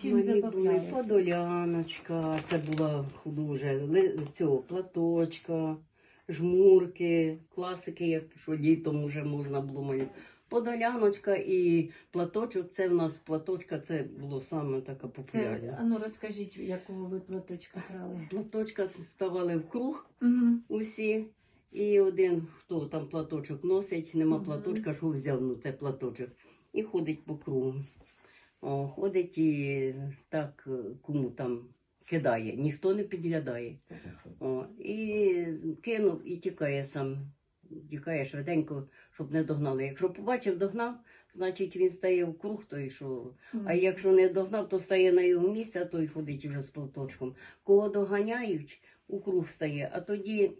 Чим Мої були подоляночка, це була дуже ли- цього платочка, жмурки, класики, як що літом вже можна було малювати. Подоляночка і платочок, це в нас платочка, це було саме така Це, популярна. ну розкажіть, якого ви платочка грали. Платочка ставали в круг Угу. усі, і один, хто там платочок носить, нема Мгм. платочка, що взяв ну, це платочок, і ходить по кругу. О, ходить і так е, кому там кидає, ніхто не підглядає. О, і кинув і тікає сам. Тікає швиденько, щоб не догнали. Якщо побачив, догнав, значить він стає в круг той, що. А якщо не догнав, то стає на його місце, а той ходить вже з платочком. Кого доганяють, у круг стає, а тоді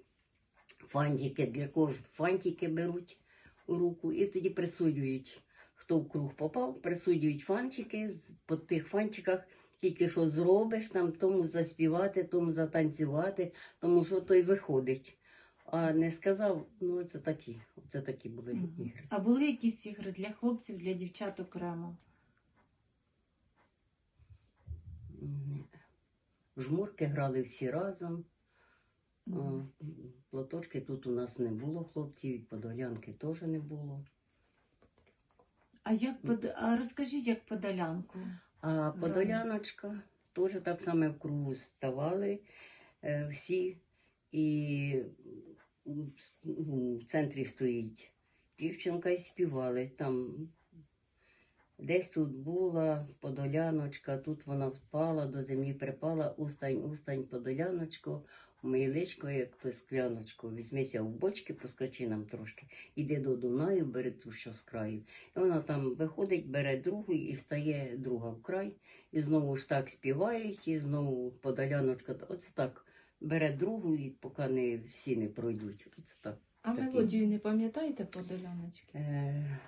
фантики для кожного фантики беруть у руку і тоді присудюють. Хто в круг попав, присудюють фанчики по тих фанчиках. Тільки що зробиш, там тому заспівати, тому затанцювати, тому що той виходить. А не сказав, ну це такі, це такі були ігри. А були якісь ігри для хлопців, для дівчат окремо? Жмурки грали всі разом. Платочки тут у нас не було хлопців, і подолянки теж не було. А як под... а розкажіть, як подолянку? А подоляночка теж так само в кругу ставали е, всі. І в в центрі стоїть дівчинка і співали. Там десь тут була подоляночка, тут вона впала, до землі припала, устань, устань, подоляночко, миличко, як то скляночку, візьмися в бочки, поскочи нам трошки, іди до Дунаю, бери ту, що з краю. І вона там виходить, бере другу і стає друга в край. І знову ж так співають, і знову подоляночка. Оце так бере другу, і поки не всі не пройдуть. Оце так. А Такі. мелодію не пам'ятаєте подоляночки? Е,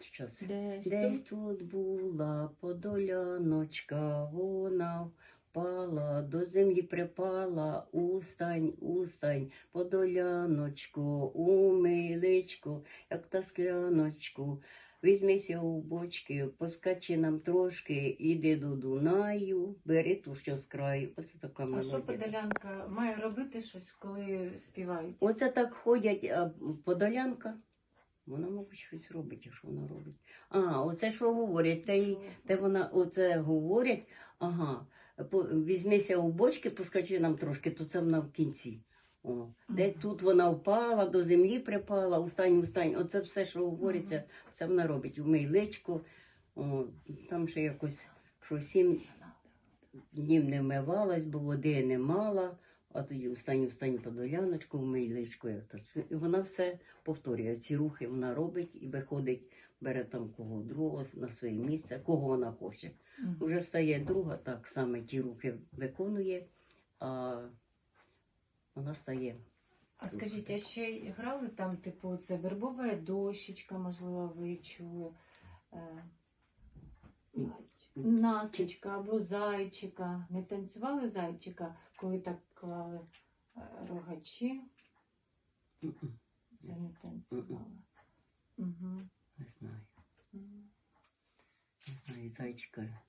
щас. Десь, Десь тут. тут була подоляночка, вона впала, до землі припала, устань, устань, подоляночку, умиличку, як та скляночку. Візьмися у бочки, поскачи нам трошки, іди до Дунаю, бери ту, що з краю. Оце така А що подолянка має робити щось, коли співають? Оце так ходять, а подолянка. Вона, мабуть, щось робить, що вона робить. А, оце що говорять, та й де вона оце говорять, ага, по- візьмися у бочки, поскачи нам трошки, то це вона в кінці. О, де Мгм. тут вона впала, до землі припала, устань, устань. Оце все, що говориться, це вона робить. Вмий личку, о, там ще якось, що сім днів не вмивалась, бо води не мала, а тоді встань, встань подоляночку, вмий личку. як то. Це- І вона все повторює. Ці рухи вона робить і виходить, бере там кого другого на своє місце, кого вона хоче. Вже стає друга, так саме ті рухи виконує, а вона стає. А скажіть, а ще грали там, типу, це вербова дощечка, можливо, ви чули? Е, Насточка або зайчика. Не танцювали зайчика, коли так клали е, рогачі? Це не танцювали. Угу. Не знаю, не знаю, зайчика.